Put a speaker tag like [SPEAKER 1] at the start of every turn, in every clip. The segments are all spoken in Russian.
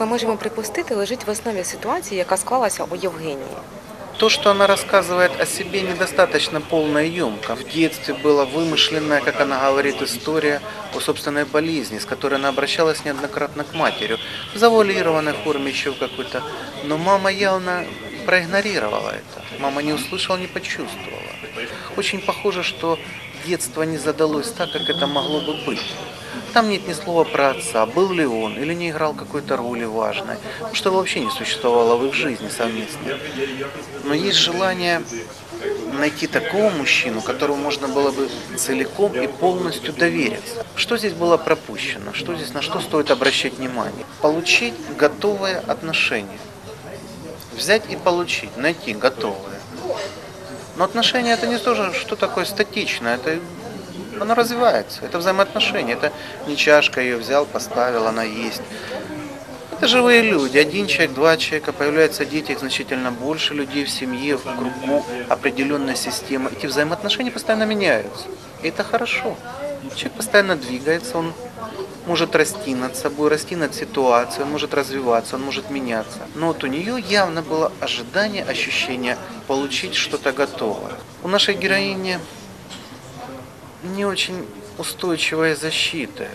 [SPEAKER 1] ми можемо припустити, лежить в основі ситуації, яка склалася у Євгенії.
[SPEAKER 2] То, что она рассказывает о себе, недостаточно полно и емко. В детстве была вымышленная, как она говорит, история о собственной болезни, с которой она обращалась неоднократно к матери. В завуалированной форме еще в какой-то. Но мама явно проигнорировала это. Мама не услышала, не почувствовала. Очень похоже, что детство не задалось так, как это могло бы быть. Там нет ни слова про отца, был ли он или не играл какой-то роли важной, что вообще не существовало в их жизни совместно. Но есть желание найти такого мужчину, которому можно было бы целиком и полностью довериться. Что здесь было пропущено? Что здесь, на что стоит обращать внимание? Получить готовые отношения. Взять и получить, найти готовые. Но отношения это не тоже, что такое статичное, это оно развивается, это взаимоотношения, это не чашка ее взял, поставил, она есть. Это живые люди, один человек, два человека, появляются дети, их значительно больше людей в семье, в кругу определенной системы. Эти взаимоотношения постоянно меняются. И это хорошо. Человек постоянно двигается, он может расти над собой, расти над ситуацией, он может развиваться, он может меняться. Но вот у нее явно было ожидание, ощущение получить что-то готовое. У нашей героини не очень устойчивая защита,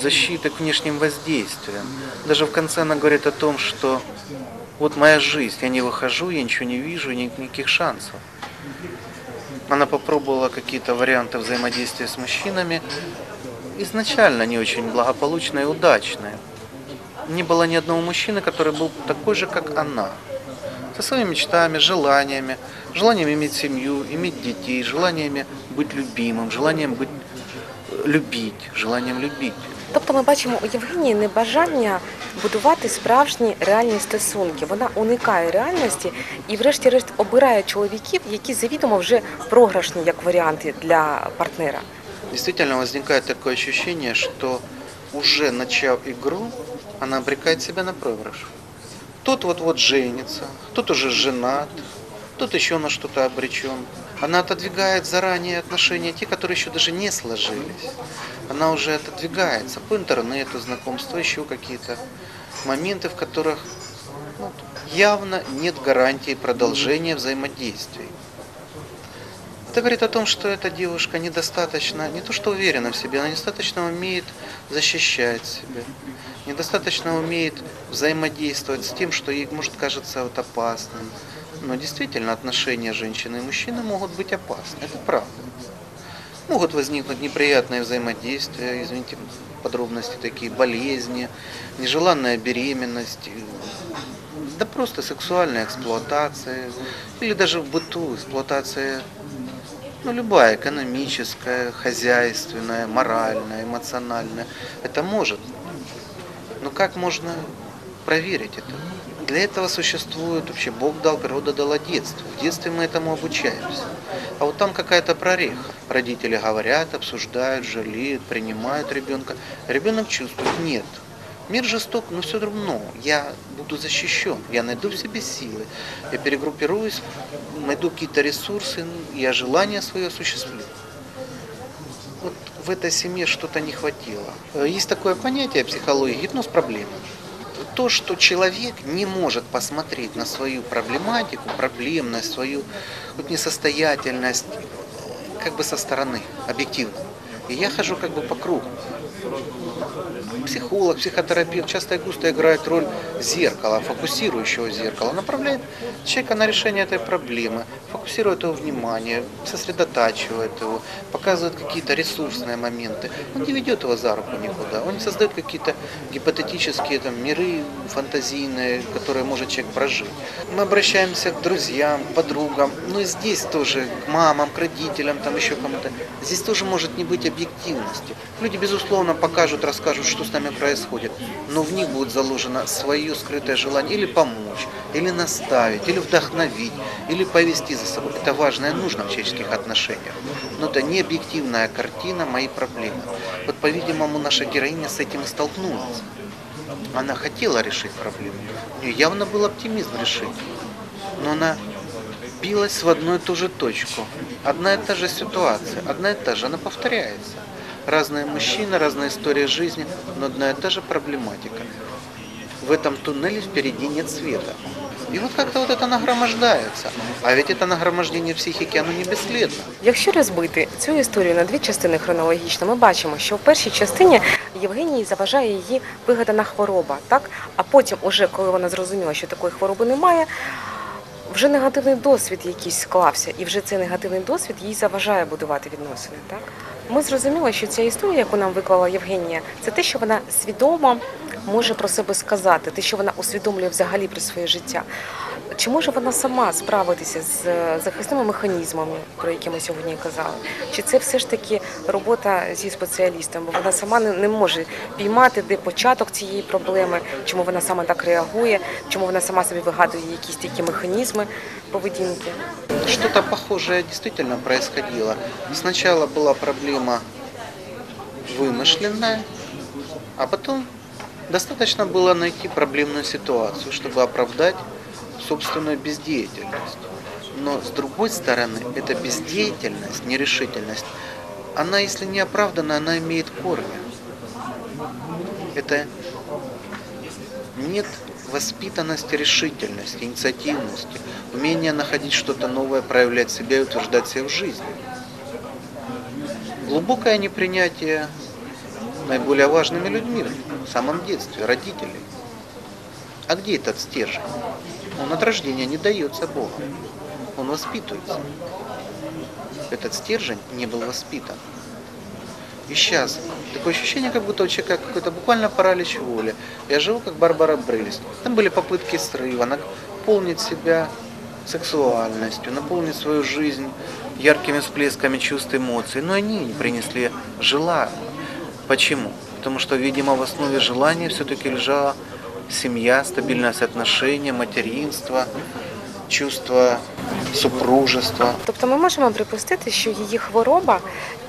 [SPEAKER 2] защита к внешним воздействиям. Даже в конце она говорит о том, что вот моя жизнь, я не выхожу, я ничего не вижу, ни- никаких шансов. Она попробовала какие-то варианты взаимодействия с мужчинами, изначально не очень благополучные и удачные. Не было ни одного мужчины, который был такой же, как она. Со своими мечтами, желаниями, желанием иметь семью, иметь детей, желаниями быть любимым, желанием быть, э, любить, желанием любить.
[SPEAKER 1] Тобто ми бачимо у Євгенії небажання будувати справжні реальні стосунки. Вона уникає реальності і, врешті-решт, обирає чоловіків, які завідомо вже програшні як варіанти для партнера.
[SPEAKER 2] Действительно возникает такое ощущение, что уже начав игру, она обрекает себя на проигрыш. Тот вот-вот женится, тот уже женат, тот еще на что-то обречен. Она отодвигает заранее отношения, те, которые еще даже не сложились. Она уже отодвигается по интернету, знакомства, еще какие-то моменты, в которых ну, явно нет гарантии продолжения взаимодействий. Это говорит о том, что эта девушка недостаточно, не то что уверена в себе, она недостаточно умеет защищать себя, недостаточно умеет взаимодействовать с тем, что ей может кажется вот опасным. Но действительно отношения женщины и мужчины могут быть опасны, это правда. Могут возникнуть неприятные взаимодействия, извините, подробности такие, болезни, нежеланная беременность, да просто сексуальная эксплуатация, или даже в быту эксплуатация ну, любая, экономическая, хозяйственная, моральная, эмоциональная. Это может. Но как можно проверить это? Для этого существует вообще Бог дал, природа дала детство. В детстве мы этому обучаемся. А вот там какая-то прореха. Родители говорят, обсуждают, жалеют, принимают ребенка. Ребенок чувствует, нет. Мир жесток, но все равно я буду защищен, я найду в себе силы, я перегруппируюсь, найду какие-то ресурсы, я желание свое осуществлю. Вот в этой семье что-то не хватило. Э, Есть такое понятие психологии гипноз проблемы. То, что человек не может посмотреть на свою проблематику, проблемность, свою вот несостоятельность как бы со стороны, объективно. И я хожу как бы по кругу. Психолог, психотерапевт часто и густо играет роль зеркала, фокусирующего зеркала, направляет человека на решение этой проблемы, фокусирует его внимание, сосредотачивает его, показывает какие-то ресурсные моменты. Он не ведет его за руку никуда, он не создает какие-то гипотетические там, миры фантазийные, которые может человек прожить. Мы обращаемся к друзьям, к подругам, но и здесь тоже к мамам, к родителям, там еще кому-то. Здесь тоже может не быть объективности. Люди, безусловно, покажут, расскажут, что с нами происходит, но в них будет заложено свое скрытое желание или помочь, или наставить, или вдохновить, или повести за собой. Это важно и нужно в человеческих отношениях. Но это не объективная картина моей проблемы. Вот, по-видимому, наша героиня с этим и столкнулась. Она хотела решить проблему. У нее явно был оптимизм решить. Но она билась в одну и ту же точку. Одна и та же ситуация, одна и та же, она повторяется. Разные мужчины, разная история жизни, но одна и та же проблематика. в этом туннеле впереди нет света. И вот как-то вот это нагромождается. А ведь это нагромождение психики, оно не бесследно.
[SPEAKER 1] Якщо розбити цю історію на дві частини хронологічно, ми бачимо, що в першій частині Євгенії заважає її вигадана хвороба, так? А потім, уже коли вона зрозуміла, що такої хвороби немає, вже негативний досвід якийсь склався, і вже цей негативний досвід їй заважає будувати відносини. Так ми зрозуміли, що ця історія, яку нам виклала Євгенія, це те, що вона свідомо може про себе сказати, те, що вона усвідомлює взагалі про своє життя. Чи може вона сама справитися з е, захисними механізмами, про які ми сьогодні казали? Чи це все ж таки робота зі спеціалістом? Бо вона сама не, не може піймати, де початок цієї проблеми, чому вона саме так реагує, чому вона сама собі вигадує якісь такі механізми поведінки?
[SPEAKER 2] Что-то похожее действительно происходило. Сначала была проблема вымышленная, а потом Достаточно было найти проблемную ситуацию, чтобы оправдать собственную бездеятельность. Но с другой стороны, эта бездеятельность, нерешительность, она, если не оправдана, она имеет корни. Это нет воспитанности, решительности, инициативности, умения находить что-то новое, проявлять себя и утверждать себя в жизни. Глубокое непринятие наиболее важными людьми в самом детстве, родителей. А где этот стержень? Он от рождения не дается Богом. Он воспитывается. Этот стержень не был воспитан. И сейчас такое ощущение, как будто у человека какой-то буквально паралич воли. Я живу как Барбара Брыльс. Там были попытки срыва, наполнить себя сексуальностью, наполнить свою жизнь яркими всплесками чувств и эмоций. Но они не принесли желаемого. Почему? Потому что, видимо, в основе желания все-таки лежала семья, стабильное соотношение, материнство, чувство супружества.
[SPEAKER 1] Тобто ми можемо припустити, що її хвороба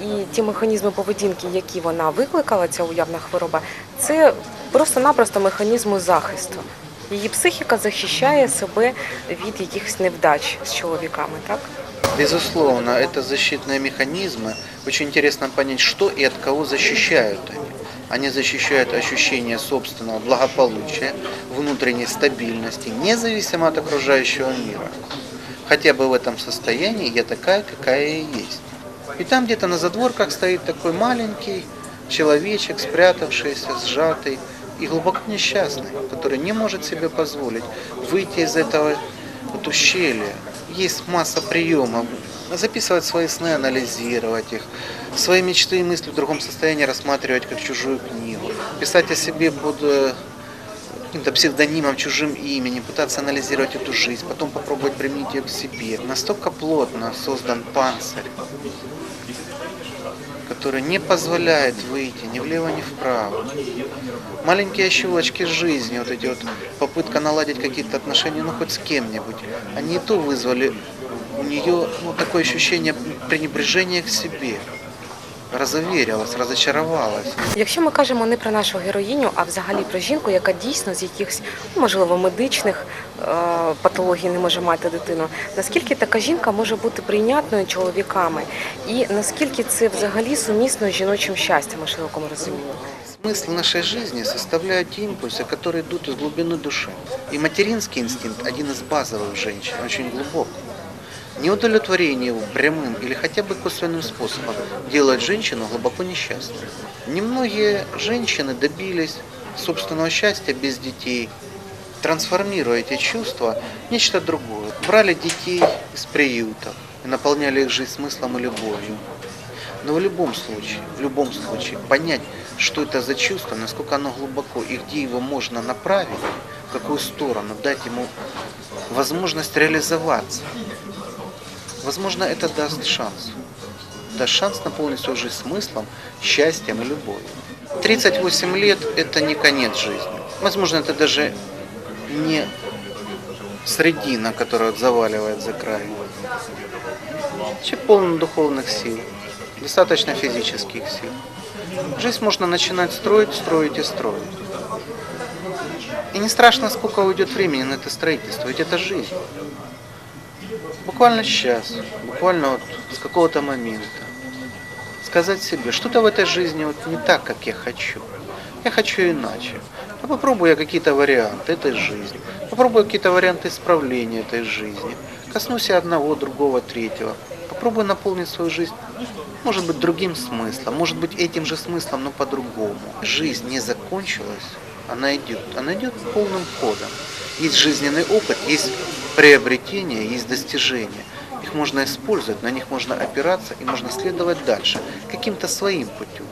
[SPEAKER 1] і ті механізми поведінки, які вона викликала, ця уявна хвороба, це просто-напросто механізми захисту. Її психіка захищає себе від якихось невдач з чоловіками, так?
[SPEAKER 2] Безусловно, это защитные механизмы. Очень интересно понять, что и от кого защищают они. Они защищают ощущение собственного благополучия, внутренней стабильности, независимо от окружающего мира. Хотя бы в этом состоянии я такая, какая я есть. И там где-то на задворках стоит такой маленький человечек, спрятавшийся, сжатый и глубоко несчастный, который не может себе позволить выйти из этого вот ущелья. Есть масса приемов. Записывать свои сны, анализировать их, свои мечты и мысли в другом состоянии рассматривать как чужую книгу, писать о себе под э, каким-то псевдонимом, чужим именем, пытаться анализировать эту жизнь, потом попробовать применить ее к себе. Настолько плотно создан панцирь, который не позволяет выйти ни влево, ни вправо. Маленькие щелочки жизни, вот эти вот попытка наладить какие-то отношения, ну хоть с кем-нибудь, они и то вызвали у нее ну, такое ощущение пренебрежения к себе. Разоверилась, разочаровалась.
[SPEAKER 1] Якщо ми кажемо не про нашу героїню, а взагалі про жінку, яка дійсно з якихось ну, можливо медичних е, патологій не може мати дитину, наскільки така жінка може бути прийнятною чоловіками, і наскільки це взагалі сумісно з жіночим щастям у широкому розумінні?
[SPEAKER 2] Смысл нашей жизни составляют те импульсы, которые идут из глубины души. И материнский инстинкт один из базовых женщин, очень глубокий. Неудовлетворение его прямым или хотя бы косвенным способом делает женщину глубоко несчастной. Немногие женщины добились собственного счастья без детей, трансформируя эти чувства в нечто другое. Брали детей из приютов и наполняли их жизнь смыслом и любовью. Но в любом случае, в любом случае, понять, что это за чувство, насколько оно глубоко и где его можно направить, в какую сторону, дать ему возможность реализоваться. Возможно, это даст шанс. Даст шанс наполнить свою жизнь смыслом, счастьем и любовью. 38 лет – это не конец жизни. Возможно, это даже не средина, которая заваливает за край. Человек полон духовных сил, достаточно физических сил. Жизнь можно начинать строить, строить и строить. И не страшно, сколько уйдет времени на это строительство, ведь это жизнь. Буквально сейчас, буквально вот с какого-то момента. Сказать себе, что-то в этой жизни вот не так, как я хочу. Я хочу иначе. А попробую я какие-то варианты этой жизни. Попробую какие-то варианты исправления этой жизни. Коснусь я одного, другого, третьего. Попробую наполнить свою жизнь, может быть, другим смыслом, может быть, этим же смыслом, но по-другому. Жизнь не закончилась, она идет. Она идет полным ходом. Есть жизненный опыт, есть приобретение, есть достижения. Их можно использовать, на них можно опираться и можно следовать дальше, каким-то своим путем.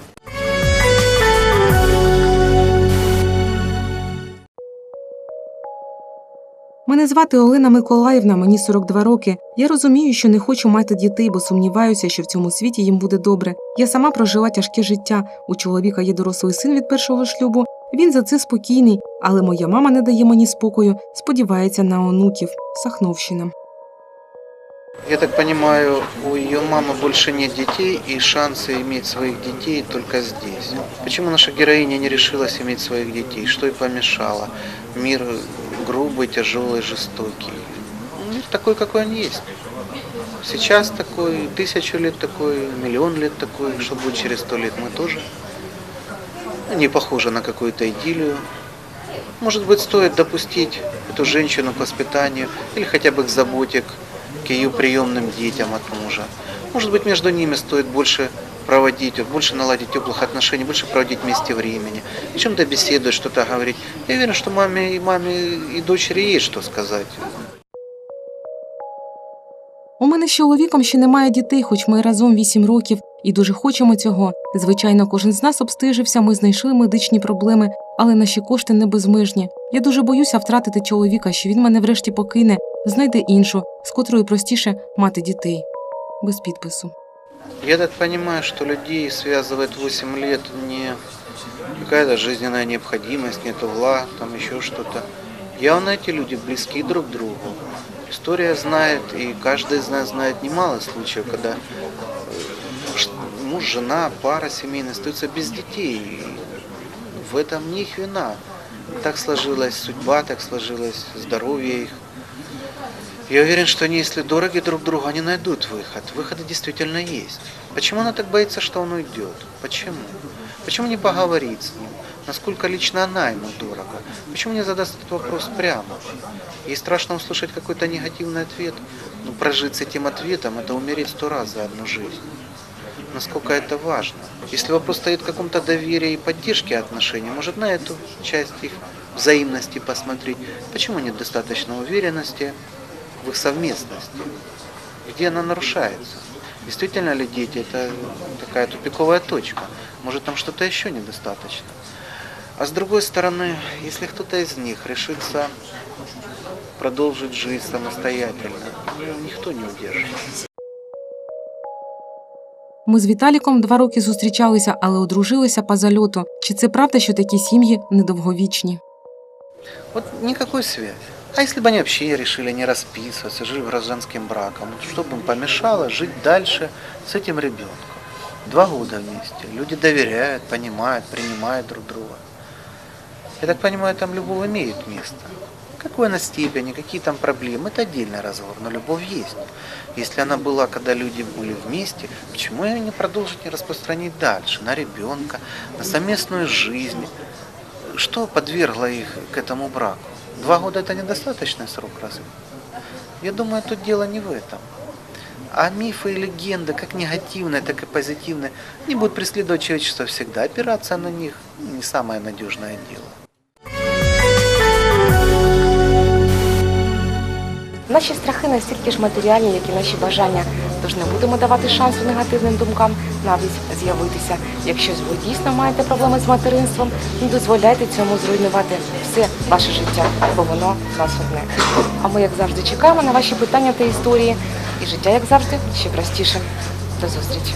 [SPEAKER 3] Мене звати Олена Миколаївна, мені 42 роки. Я розумію, що не хочу мати дітей, бо сумніваюся, що в цьому світі їм буде добре. Я сама прожила тяжке життя. У чоловіка є дорослий син від першого шлюбу. Він за це спокійний, але моя мама не дає мені спокою, сподівається на онуків. Сахновщина.
[SPEAKER 2] Я так понимаю, у ее мамы больше нет детей и шансы иметь своих детей только здесь. Почему наша героиня не решилась иметь своих детей? Что ей помешало? Мир грубый, тяжелый, жестокий. Мир такой, какой он есть. Сейчас такой, тысячу лет такой, миллион лет такой, что будет через сто лет мы тоже. ну, Не похоже на какую-то идиллию. Может быть, стоит допустить эту женщину к воспитанию или хотя бы к заботе, к ее приемным детям от мужа. Может быть, между ними стоит больше проводить, больше наладить теплых отношений, больше проводить вместе времени, о чем-то беседовать, что-то говорить. Я уверен, что маме и маме и дочери есть что сказать.
[SPEAKER 3] У мене з чоловіком ще немає дітей, хоч ми разом 8 років, і дуже хочемо цього. Звичайно, кожен з нас обстежився, ми знайшли медичні проблеми, але наші кошти не безмежні. Я дуже боюся втратити чоловіка, що він мене врешті покине, знайде іншу, з котрою простіше мати дітей. Без підпису.
[SPEAKER 2] Я так понимаю, что людей связывает 8 лет не какая-то жизненная необходимость, нет угла, там еще что-то. Явно эти люди близки друг другу. История знает, и каждый из нас знает немало случаев, когда э, муж, жена, пара семейная остаются без детей. И в этом не их вина. Так сложилась судьба, так сложилось здоровье их. Я уверен, что они, если дороги друг другу, они найдут выход. Выходы действительно есть. Почему она так боится, что он уйдет? Почему? Почему не поговорить с ним? Насколько лично она ему дорого? Почему не задаст этот вопрос прямо? Ей страшно услышать какой-то негативный ответ. Но прожить с этим ответом – это умереть сто раз за одну жизнь. Насколько это важно. Если вопрос стоит в каком-то доверии и поддержке отношений, может на эту часть их взаимности посмотреть. Почему нет достаточно уверенности в их совместности? Где она нарушается? Действительно ли дети – это такая тупиковая точка? Может там что-то еще недостаточно? А с другой стороны, если кто-то из них решится продолжить жизнь самостоятельно, ну, никто не удержит.
[SPEAKER 3] Ми з Віталіком два роки зустрічалися, але одружилися по зальоту. Чи це правда, що такі сім'ї недовговічні?
[SPEAKER 2] Вот никакой связи. А если бы они вообще решили не расписываться, жили гражданским браком, вот что бы им помешало жить дальше с этим ребенком? Два года вместе. Люди доверяют, понимают, принимают друг друга. Я так понимаю, там любовь имеет место. Какой она степени, какие там проблемы, это отдельный разговор, но любовь есть. Если она была, когда люди были вместе, почему ее не продолжить, не распространить дальше, на ребенка, на совместную жизнь? Что подвергло их к этому браку? Два года это недостаточный срок разве? Я думаю, тут дело не в этом. А мифы и легенды, как негативные, так и позитивные, они будут преследовать человечество всегда. Опираться на них не самое надежное дело.
[SPEAKER 1] Наші страхи настільки ж матеріальні, як і наші бажання. Тож не будемо давати шансу негативним думкам навіть з'явитися. Якщо ви дійсно маєте проблеми з материнством, не дозволяйте цьому зруйнувати все ваше життя, бо воно вас одне. А ми, як завжди, чекаємо на ваші питання та історії. І життя, як завжди, ще простіше. До зустрічі!